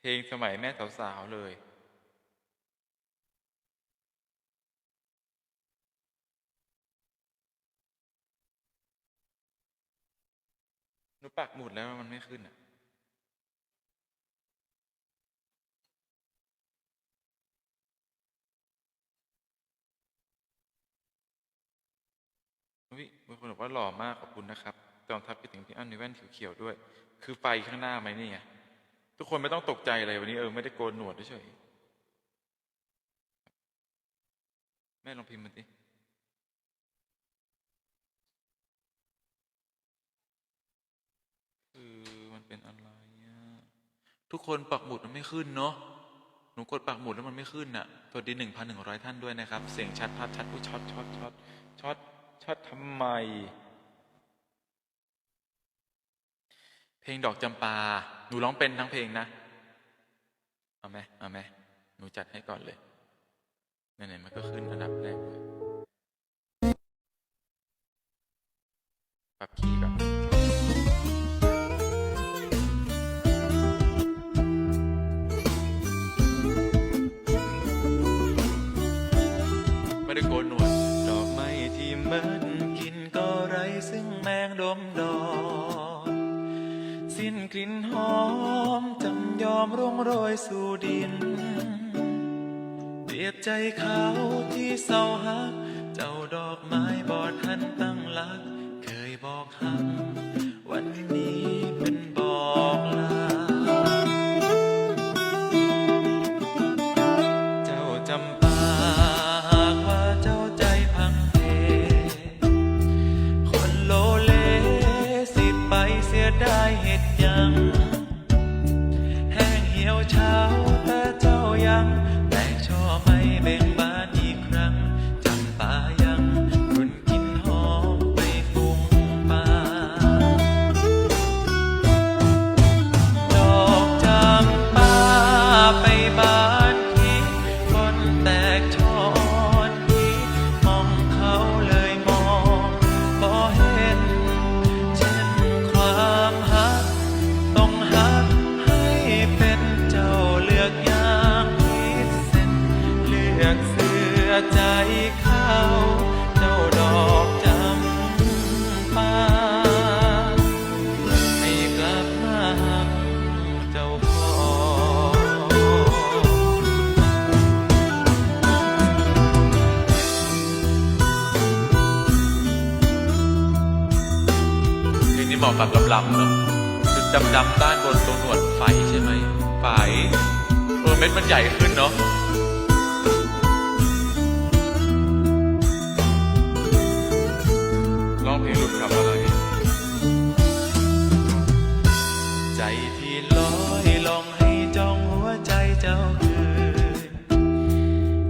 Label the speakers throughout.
Speaker 1: เพลงสมัยแม่สาวๆเลย หนูปักหมุดแล้วมันไม่ขึ้นอะวิมีคนบอกว่าหล่อมากขอบคุณนะครับจอมทัพคิดถึงพี่อั้นในแว่นเขียวๆด้วย คือไฟข้างหน้าไหมนี่ไง ทุกคนไม่ต้องตกใจเลยวันนี้เออไม่ได้โกนหนวดเฉยแม่ลองพิมพ์มันสิคือมันเป็นอะไรทุกคนปักหมุดมันไม่ขึ้นเนาะหนูกดปักหมุดแล้วมันไม่ขึ้นอะสวัสดีหนึ่งพันหนึ่งร้อยท่านด้วยนะครับ เสียงชัดพัดชัดอุ้ช็อตช็อตช็อตช็อตช็อตทำไม เพ ลงดอกจำปา หนูร้องเป็นทั้งเพลงนะ เอาไหมเอาไหมหนูจัดให้ก่อนเลยไหนๆมันก็ขึ้นระดับแรกเลยปรับคีย์ก่อน กลิ่นหอมจำยอมร่วงโรยสู่ดินเดียบใจเขาที่เศร้าหัก เจ้าดอกไม้บอดทันตั้งหลัก เคยบอกหัก วันนี้เป็นบอกลา เจ้าจำปาหากว่าเจ้าใจพังเพ คนโลเลสิไปเสียได้เหตุ ยั เพลงนี้เหมาะกับลำลำเนาะจุดดำดำๆด้านบนตรงหนวดไฟใช่ไหมไฟเออเม็ดมันใหญ่ขึ้นเนาะร้องเพลงหลุดกับอะไร ใจที่ลอยลองให้จ้องหัวใจเจ้าคืน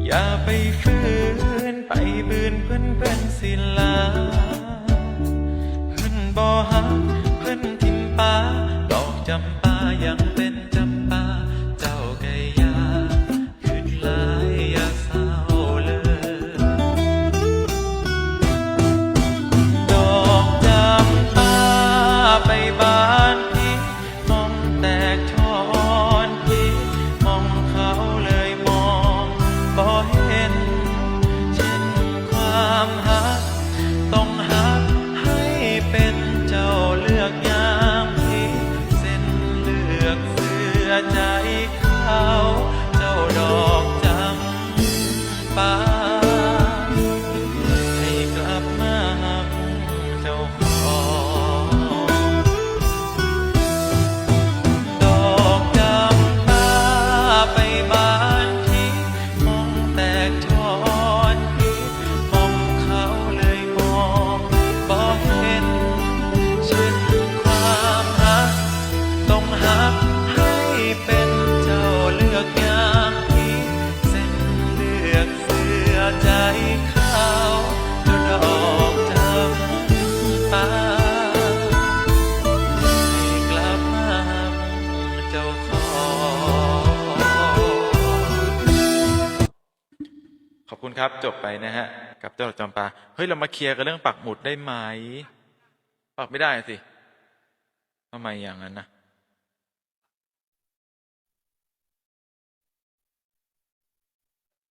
Speaker 1: อย่าไปฝืนไปบืนเพื่อนเพื่อนสิลา บ่หักเพื่อนทิมปาดอกจำปา ขอบคุณครับจบไปนะฮะ กับเจ้าจอกจำปาเฮ้ย เรามาเคลียร์กันเรื่องปักหมุดได้ไหม ปักไม่ได้สิทำไมอย่างนั้นนะ